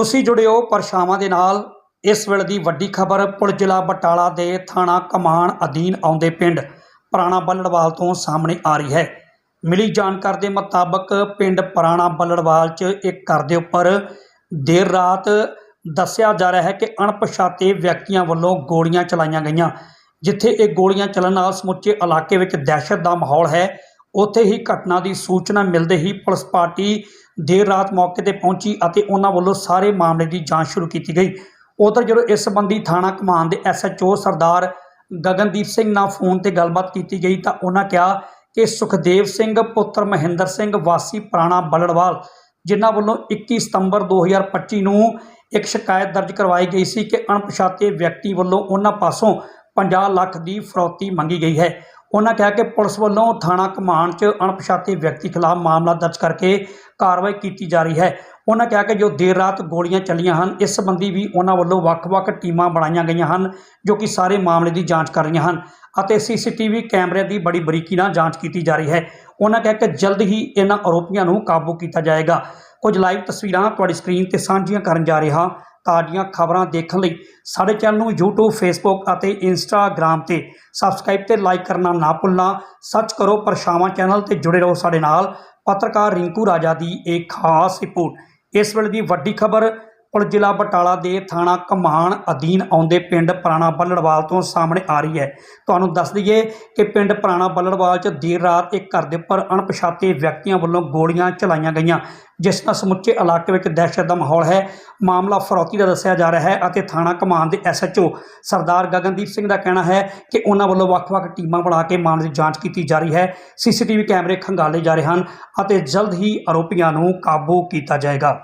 ਤੁਸੀਂ ਜੁੜੇ ਹੋ ਪਰਛਾਵਾਂ ਦੇ ਨਾਲ। ਇਸ ਵੇਲੇ ਦੀ ਵੱਡੀ ਖਬਰ, ਪੁਲ ਜ਼ਿਲ੍ਹਾ ਬਟਾਲਾ ਦੇ ਥਾਣਾ ਕਮਾਨ ਅਧੀਨ ਆਉਂਦੇ ਪਿੰਡ ਪੁਰਾਣਾ ਬੱਲੜਵਾਲ ਤੋਂ ਸਾਹਮਣੇ ਆ ਰਹੀ ਹੈ। ਮਿਲੀ ਜਾਣਕਾਰੀ ਦੇ ਮੁਤਾਬਕ ਪਿੰਡ ਪੁਰਾਣਾ ਬੱਲੜਵਾਲ 'ਚ ਇੱਕ ਘਰ ਦੇ ਉੱਪਰ ਦੇਰ ਰਾਤ ਦੱਸਿਆ ਜਾ ਰਿਹਾ ਹੈ ਕਿ ਅਣਪਛਾਤੇ ਵਿਅਕਤੀਆਂ ਵੱਲੋਂ ਗੋਲੀਆਂ ਚਲਾਈਆਂ ਗਈਆਂ, ਜਿੱਥੇ ਇਹ ਗੋਲੀਆਂ ਚੱਲਣ ਨਾਲ ਸਮੁੱਚੇ ਇਲਾਕੇ ਵਿੱਚ ਦਹਿਸ਼ਤ ਦਾ ਮਾਹੌਲ ਹੈ। ਉੱਥੇ ਹੀ ਘਟਨਾ ਦੀ ਸੂਚਨਾ ਮਿਲਦੇ ਹੀ ਪੁਲਿਸ ਪਾਰਟੀ ਦੇਰ ਰਾਤ ਮੌਕੇ ਤੇ ਪਹੁੰਚੀ ਅਤੇ ਉਹਨਾਂ ਵੱਲੋਂ ਸਾਰੇ ਮਾਮਲੇ ਦੀ ਜਾਂਚ ਸ਼ੁਰੂ ਕੀਤੀ ਗਈ। ਉਧਰ ਜਦੋਂ ਇਸ ਸੰਬੰਧੀ ਥਾਣਾ ਕਮਾਨ ਦੇ ਐਸਐਚਓ ਸਰਦਾਰ ਗਗਨਦੀਪ ਸਿੰਘ ਨਾਲ ਫੋਨ ਤੇ ਗੱਲਬਾਤ ਕੀਤੀ ਗਈ ਤਾਂ ਉਹਨਾਂ ਕਿਹਾ ਕਿ ਸੁਖਦੇਵ ਸਿੰਘ, ਪੁੱਤਰ ਮਹਿੰਦਰ ਸਿੰਘ, ਵਾਸੀ ਪੁਰਾਣਾ ਬਲੜਵਾਲ, ਜਿਨ੍ਹਾਂ ਵੱਲੋਂ 21 ਸਤੰਬਰ 2025 ਨੂੰ ਇੱਕ ਸ਼ਿਕਾਇਤ ਦਰਜ ਕਰਵਾਈ ਗਈ ਸੀ ਕਿ ਅਣਪਛਾਤੇ ਵਿਅਕਤੀ ਵੱਲੋਂ ਉਹਨਾਂ ਪਾਸੋਂ 50 ਲੱਖ ਦੀ ਫਰੌਤੀ ਮੰਗੀ ਗਈ ਹੈ। ਉਹਨਾਂ ਕਿਹਾ ਕਿ ਪੁਲਿਸ ਵੱਲੋਂ ਥਾਣਾ ਕਮਾਨ 'ਚ ਅਣਪਛਾਤੇ ਵਿਅਕਤੀ ਖਿਲਾਫ ਮਾਮਲਾ ਦਰਜ ਕਰਕੇ ਕਾਰਵਾਈ ਕੀਤੀ ਜਾ ਰਹੀ ਹੈ। ਉਹਨਾਂ ਕਿਹਾ ਕਿ ਜੋ ਦੇਰ ਰਾਤ ਗੋਲੀਆਂ ਚੱਲੀਆਂ ਹਨ, ਇਸ ਸੰਬੰਧੀ ਵੀ ਉਹਨਾਂ ਵੱਲੋਂ ਵੱਖ-ਵੱਖ ਟੀਮਾਂ ਬਣਾਈਆਂ ਗਈਆਂ ਹਨ, ਜੋ ਕਿ ਸਾਰੇ ਮਾਮਲੇ ਦੀ ਜਾਂਚ ਕਰ ਰਹੀਆਂ ਹਨ ਅਤੇ ਸੀਸੀਟੀਵੀ ਕੈਮਰਿਆਂ ਦੀ ਬੜੀ ਬਰੀਕੀ ਨਾਲ ਜਾਂਚ ਕੀਤੀ ਜਾ ਰਹੀ ਹੈ। ਉਹਨਾਂ ਕਿਹਾ ਕਿ ਜਲਦ ਹੀ ਇਹਨਾਂ ਆਰੋਪੀਆਂ ਨੂੰ ਕਾਬੂ ਕੀਤਾ ਜਾਏਗਾ। ਕੁਝ ਲਾਈਵ ਤਸਵੀਰਾਂ ਤੁਹਾਡੀ ਸਕਰੀਨ ਤੇ ਸਾਂਝੀਆਂ ਕਰਨ ਜਾ ਰਿਹਾ ਤਾਜ਼ੀਆਂ ਖਬਰਾਂ ਦੇਖਣ ਲਈ ਸਾਡੇ ਚੈਨਲ ਨੂੰ YouTube, Facebook ਅਤੇ Instagram ਤੇ ਸਬਸਕ੍ਰਾਈਬ ਤੇ ਲਾਈਕ ਕਰਨਾ ਨਾ ਭੁੱਲਣਾ। ਸਰਚ ਕਰੋ ਪਰਛਾਵਾਂ ਚੈਨਲ ਤੇ ਜੁੜੇ ਰਹੋ ਸਾਡੇ ਨਾਲ। ਪੱਤਰਕਾਰ ਰਿੰਕੂ ਰਾਜਾ ਦੀ ਇਹ ਖਾਸ ਰਿਪੋਰਟ। ਇਸ ਵੇਲੇ ਦੀ ਵੱਡੀ ਖਬਰ ਪੁਲ ਜ਼ਿਲ੍ਹਾ ਬਟਾਲਾ ਦੇ ਥਾਣਾ ਕਮਾਨ ਅਧੀਨ ਆਉਂਦੇ ਪਿੰਡ ਪੁਰਾਣਾ ਬੱਲੜਵਾਲ ਤੋਂ ਸਾਹਮਣੇ ਆ ਰਹੀ ਹੈ। ਤੁਹਾਨੂੰ ਦੱਸ ਦਈਏ ਕਿ ਪਿੰਡ ਪੁਰਾਣਾ ਬੱਲੜਵਾਲ 'ਚ ਦੇਰ ਰਾਤ ਇੱਕ ਘਰ ਦੇ ਉੱਪਰ ਅਣਪਛਾਤੇ ਵਿਅਕਤੀਆਂ ਵੱਲੋਂ ਗੋਲੀਆਂ ਚਲਾਈਆਂ ਗਈਆਂ, ਜਿਸ ਨਾਲ ਸਮੁੱਚੇ ਇਲਾਕੇ ਵਿੱਚ ਦਹਿਸ਼ਤ ਦਾ ਮਾਹੌਲ ਹੈ। ਮਾਮਲਾ ਫਰੌਤੀ ਦਾ ਦੱਸਿਆ ਜਾ ਰਿਹਾ ਹੈ ਅਤੇ ਥਾਣਾ ਕਮਾਨ ਦੇ ਐਸਐਚਓ ਸਰਦਾਰ ਗਗਨਦੀਪ ਸਿੰਘ ਦਾ ਕਹਿਣਾ ਹੈ ਕਿ ਉਹਨਾਂ ਵੱਲੋਂ ਵੱਖ-ਵੱਖ ਟੀਮਾਂ ਬਣਾ ਕੇ ਮਾਮਲੇ ਦੀ ਜਾਂਚ ਕੀਤੀ ਜਾ ਰਹੀ ਹੈ। ਸੀਸੀਟੀਵੀ ਕੈਮਰੇ ਖੰਗਾਲੇ ਜਾ ਰਹੇ ਹਨ ਅਤੇ ਜਲਦ ਹੀ ਆਰੋਪੀਆਂ ਨੂੰ ਕਾਬੂ ਕੀਤਾ ਜਾਏਗਾ।